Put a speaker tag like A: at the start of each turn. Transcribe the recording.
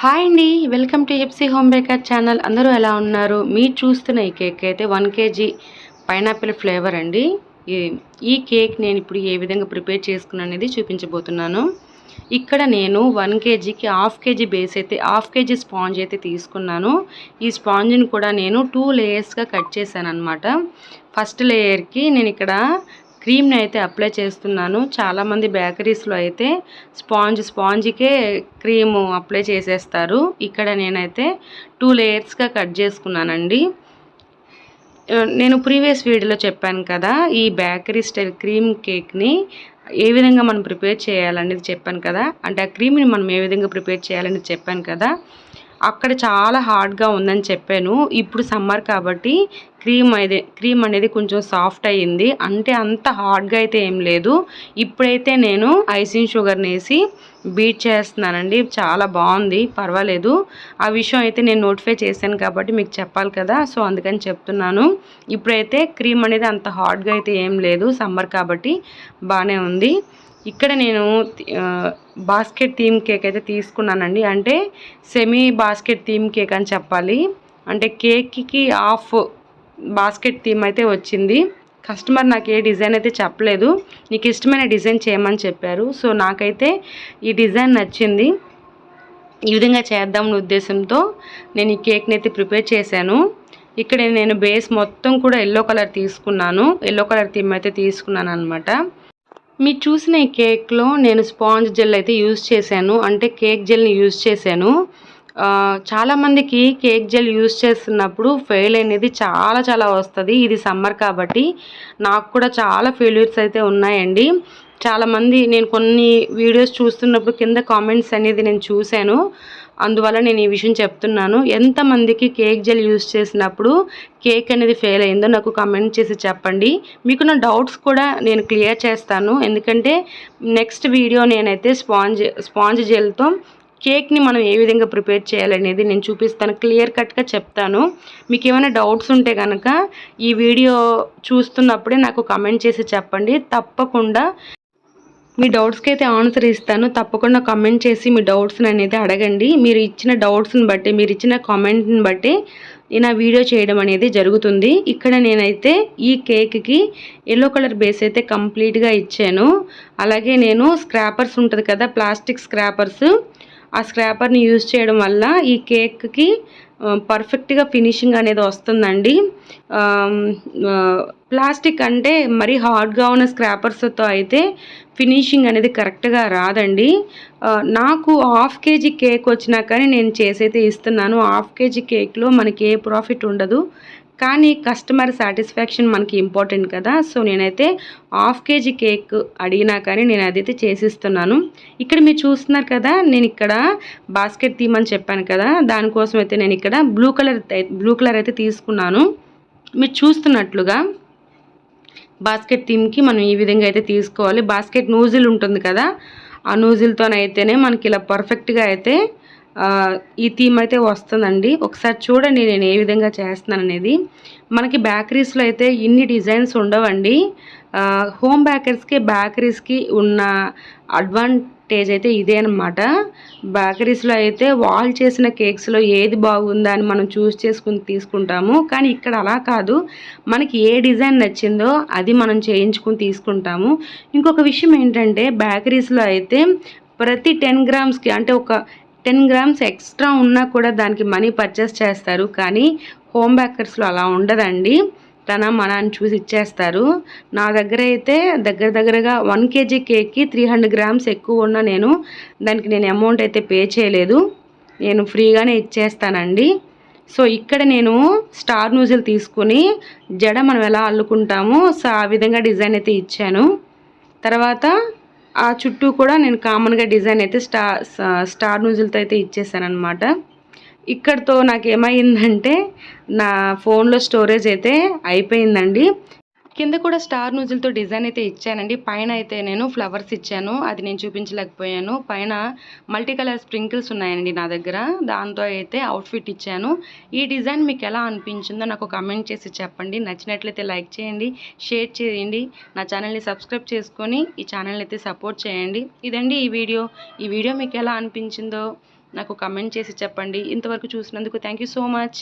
A: Hi అండి welcome to Hepsi home baker channel. అందరూ ఎలా ఉన్నారు? మీరు చూస్తున్న ఈ కేక్ అయితే వన్ కేజీ పైనాపిల్ ఫ్లేవర్ అండి. ఈ- ఈ కేక్ నేను ఇప్పుడు ఏ విధంగా ప్రిపేర్ చేసుకున్నాను అనేది చూపించబోతున్నాను. ఇక్కడ నేను వన్ కేజీకి హాఫ్ కేజీ బేస్ అయితే హాఫ్ కేజీ స్పాంజ్ అయితే తీసుకున్నాను. ఈ స్పాంజ్ని కూడా నేను టూ లేయర్స్గా కట్ చేశాను అనమాట ఫస్ట్ లేయర్కి నేను ఇక్కడ క్రీమ్ని అయితే అప్లై చేస్తున్నాను. చాలామంది బేకరీస్లో అయితే స్పాంజ్ స్పాంజ్కే క్రీమ్ అప్లై చేసేస్తారు. ఇక్కడ నేనైతే టూ లేయర్స్గా కట్ చేసుకున్నానండి. నేను ప్రీవియస్ వీడియోలో చెప్పాను కదా ఈ బేకరీ స్టైల్ క్రీమ్ కేక్ని ఏ విధంగా మనం ప్రిపేర్ చేయాలనేది చెప్పాను కదా. అంటే ఆ క్రీమ్ని మనం ఏ విధంగా ప్రిపేర్ చేయాలనేది చెప్పాను కదా. అక్కడ చాలా హార్డ్గా ఉందని చెప్పాను. ఇప్పుడు సమ్మర్ కాబట్టి క్రీమ్ అయితే క్రీమ్ అనేది కొంచెం సాఫ్ట్ అయ్యింది. అంటే అంత హార్డ్గా అయితే ఏం లేదు. ఇప్పుడైతే నేను ఐసింగ్ షుగర్ని వేసి బీట్ చేస్తున్నానండి. చాలా బాగుంది. పర్వాలేదు. ఆ విషయం అయితే నేను నోటిఫై చేశాను కాబట్టి మీకు చెప్పాలి కదా. సో అందుకని చెప్తున్నాను. ఇప్పుడైతే క్రీమ్ అనేది అంత హార్డ్గా అయితే ఏం లేదు. సమ్మర్ కాబట్టి బాగానే ఉంది. ఇక్కడ నేను బాస్కెట్ థీమ్ కేక్ అయితే తీసుకున్నానండి. అంటే సెమీ బాస్కెట్ థీమ్ కేక్ అని చెప్పాలి. అంటే కేక్కి హాఫ్ బాస్కెట్ థీమ్ అయితే వచ్చింది. కస్టమర్ నాకు ఏ డిజైన్ అయితే చెప్పలేదు. నీకు ఇష్టమైన డిజైన్ చేయమని చెప్పారు. సో నాకైతే ఈ డిజైన్ నచ్చింది. ఈ విధంగా చేద్దామని ఉద్దేశంతో నేను ఈ కేక్ని అయితే ప్రిపేర్ చేశాను. ఇక్కడ నేను బేస్ మొత్తం కూడా ఎల్లో కలర్ తీసుకున్నాను. ఎల్లో కలర్ థీమ్ అయితే తీసుకున్నాను అనమాట మీరు చూసిన ఈ కేక్లో నేను స్పాంజ్ జెల్ అయితే యూజ్ చేశాను. అంటే కేక్ జెల్ని యూజ్ చేశాను. చాలామందికి కేక్ జెల్ యూజ్ చేస్తున్నప్పుడు ఫెయిల్ అనేది చాలా చాలా వస్తుంది. ఇది సమ్మర్ కాబట్టి నాకు కూడా చాలా ఫెయిల్యూర్స్ అయితే ఉన్నాయండి. చాలామంది నేను కొన్ని వీడియోస్ చూస్తున్నప్పుడు కింద కామెంట్స్ అనేది నేను చూశాను. అందువల్ల నేను ఈ విషయం చెప్తున్నాను. ఎంతమందికి కేక్ జెల్ యూస్ చేసినప్పుడు కేక్ అనేది ఫెయిల్ అయిందో నాకు కమెంట్ చేసి చెప్పండి. మీకు నా డౌట్స్ కూడా నేను క్లియర్ చేస్తాను. ఎందుకంటే నెక్స్ట్ వీడియో నేనైతే స్పాంజ్ స్పాంజ్ జెల్తో కేక్ని మనం ఏ విధంగా ప్రిపేర్ చేయాలనేది నేను చూపిస్తాను. క్లియర్ కట్గా చెప్తాను. మీకు ఏమైనా డౌట్స్ ఉంటే కనుక ఈ వీడియో చూస్తున్నప్పుడే నాకు కమెంట్ చేసి చెప్పండి. తప్పకుండా మీ డౌట్స్కి అయితే ఆన్సర్ ఇస్తాను. తప్పకుండా కమెంట్ చేసి మీ డౌట్స్ని అనేది అడగండి. మీరు ఇచ్చిన డౌట్స్ని బట్టి మీరు ఇచ్చిన కామెంట్ని బట్టి నేను ఆ వీడియో చేయడం అనేది జరుగుతుంది. ఇక్కడ నేనైతే ఈ కేక్కి ఎల్లో కలర్ బేస్ అయితే కంప్లీట్గా ఇచ్చాను. అలాగే నేను స్క్రాపర్స్ ఉంటుంది కదా ప్లాస్టిక్ స్క్రాపర్స్ ఆ స్క్రాపర్ని యూజ్ చేయడం వల్ల ఈ కేక్కి పర్ఫెక్ట్గా ఫినిషింగ్ అనేది వస్తుందండి. ప్లాస్టిక్ అంటే మరీ హార్డ్గా ఉన్న స్క్రాపర్స్తో అయితే ఫినిషింగ్ అనేది కరెక్ట్గా రాదండి. నాకు హాఫ్ కేజీ కేక్ వచ్చినా కానీ నేను చేసైతే ఇస్తున్నాను. హాఫ్ కేజీ కేక్లో మనకి ఏ ప్రాఫిట్ ఉండదు. కానీ కస్టమర్ సాటిస్ఫాక్షన్ మనకి ఇంపార్టెంట్ కదా. సో నేనైతే హాఫ్ కేజీ కేక్ అడిగినా కానీ నేను అదైతే చేసిస్తున్నాను. ఇక్కడ మీరు చూస్తున్నారు కదా నేను ఇక్కడ బాస్కెట్ తీయమని చెప్పాను కదా. దానికోసం అయితే నేను ఇక్కడ బ్లూ కలర్ బ్లూ కలర్ అయితే తీసుకున్నాను. మీరు చూస్తున్నట్లుగా బాస్కెట్ థీమ్కి మనం ఈ విధంగా అయితే తీసుకోవాలి. బాస్కెట్ నూజిల్ ఉంటుంది కదా ఆ నూజిల్తోనైతేనే మనకి ఇలా పర్ఫెక్ట్గా అయితే ఈ థీమ్ అయితే వస్తుందండి. ఒకసారి చూడండి నేను ఏ విధంగా చేస్తున్నాను అనేది మనకి బేకరీస్లో అయితే ఇన్ని డిజైన్స్ ఉండవండి. హోమ్ బేకరీస్కి బేకరీస్కి ఉన్న అడ్వాంటేజ్ అయితే ఇదే అనమాట బేకరీస్లో అయితే వాళ్ళు చేసిన కేక్స్లో ఏది బాగుందా అని మనం చూస్ చేసుకుని తీసుకుంటాము. కానీ ఇక్కడ అలా కాదు. మనకి ఏ డిజైన్ నచ్చిందో అది మనం చేయించుకుని తీసుకుంటాము. ఇంకొక విషయం ఏంటంటే బేకరీస్లో అయితే ప్రతి టెన్ గ్రామ్స్కి అంటే ఒక టెన్ గ్రామ్స్ ఎక్స్ట్రా ఉన్నా కూడా దానికి మనీ పర్చేస్ చేస్తారు. కానీ హోమ్ బేకర్స్లో అలా ఉండదండి. తన మన అని చూసి ఇచ్చేస్తారు. నా దగ్గర అయితే దగ్గర దగ్గరగా వన్ కేజీ కేక్కి త్రీ హండ్రెడ్ గ్రామ్స్ ఎక్కువ ఉన్నా నేను దానికి నేను అమౌంట్ అయితే పే చేయలేదు. నేను ఫ్రీగానే ఇచ్చేస్తానండి. సో ఇక్కడ నేను స్టార్ నూజిల్ తీసుకుని జడ మనం ఎలా అల్లుకుంటామో సో ఆ విధంగా డిజైన్ అయితే ఇచ్చాను. తర్వాత ఆ చుట్టూ కూడా నేను కామన్గా డిజైన్ అయితే స్టార్ స్టార్ నూజిల్తో అయితే ఇచ్చేసానమాట ఇక్కడతో నాకు ఏమైందంటే నా ఫోన్లో స్టోరేజ్ అయితే అయిపోయిందండి. కింద కూడా స్టార్ నూజిల్తో డిజైన్ అయితే ఇచ్చానండి. పైన అయితే నేను ఫ్లవర్స్ ఇచ్చాను. అది నేను చూపించలేకపోయాను. పైన మల్టీ కలర్ స్ప్రింకిల్స్ ఉన్నాయండి నా దగ్గర. దాంతో అయితే అవుట్ఫిట్ ఇచ్చాను. ఈ డిజైన్ మీకు ఎలా అనిపించిందో నాకు కమెంట్ చేసి చెప్పండి. నచ్చినట్లయితే లైక్ చేయండి షేర్ చేయండి. నా ఛానల్ని సబ్స్క్రైబ్ చేసుకొని ఈ ఛానల్ని అయితే సపోర్ట్ చేయండి. ఇదండి ఈ వీడియో. ఈ వీడియో మీకు ఎలా అనిపించిందో నాకు కమెంట్ చేసి చెప్పండి. ఇంతవరకు చూసినందుకు థ్యాంక్ యూ సో మచ్.